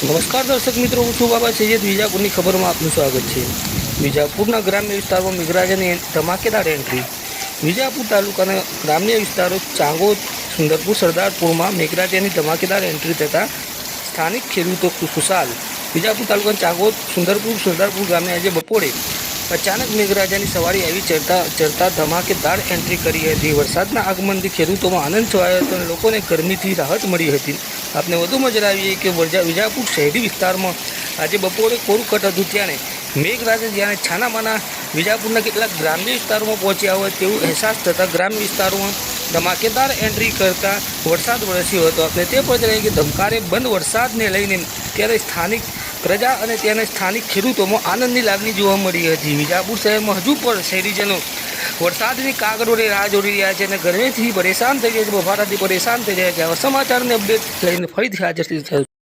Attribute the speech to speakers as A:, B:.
A: નમસ્કાર દર્શક મિત્રો, હું છું બાબા સૈયદ વિજાપુરની ખબરમાં આપનું સ્વાગત છે. વિજાપુરના ગ્રામ્ય વિસ્તારમાં મેઘરાજાની ધમાકેદાર એન્ટ્રી વિજાપુર તાલુકાના ગ્રામ્ય વિસ્તારો ચાંગોદ, સુંદરપુર, સરદારપુરમાં મેઘરાજાની ધમાકેદાર એન્ટ્રી થતાં સ્થાનિક ખેડૂતો ખુશાલ વિજાપુર તાલુકાના ચાંગોદ, સુંદરપુર, સરદારપુર ગામે આજે બપોરે અચાનક મેઘરાજાની સવારી આવી ચડતા ચડતા ધમાકેદાર એન્ટ્રી કરી હતી. વરસાદના આગમનથી ખેડૂતોમાં આનંદ છવાયો હતો અને લોકોને ગરમીથી રાહત મળી હતી. આપને વધુમાં જણાવીએ કે વરજા- વિજાપુર શહેરી વિસ્તારમાં આજે બપોરે કોરું કટ હતું ત્યારે મેઘરાજા જ્યારે છાનામાના વિજાપુરના કેટલાક ગ્રામ્ય વિસ્તારોમાં પહોંચ્યા હોય તેવું અહેસાસ થતાં ગ્રામ્ય વિસ્તારોમાં ધમાકેદાર એન્ટ્રી કરતા વરસાદ વરસ્યો હતો. આપણે તે પર જણાવીએ કે ધમકારે બંધ વરસાદને લઈને ત્યારે સ્થાનિક પ્રજા અને ત્યાંના સ્થાનિક ખેડૂતોમાં આનંદની લાગણી જોવા મળી હતી. વિજાપુર શહેરમાં હજુ પણ શહેરીજનો વરસાદની કાગરોને રાહ જોડી રહ્યા છે અને ગરમીથી પરેશાન થઈ ગયા છે, બફારાથી પરેશાન થઈ રહ્યા છે. સમાચારને અપડેટ લઈને ફરીથી હાજર થયું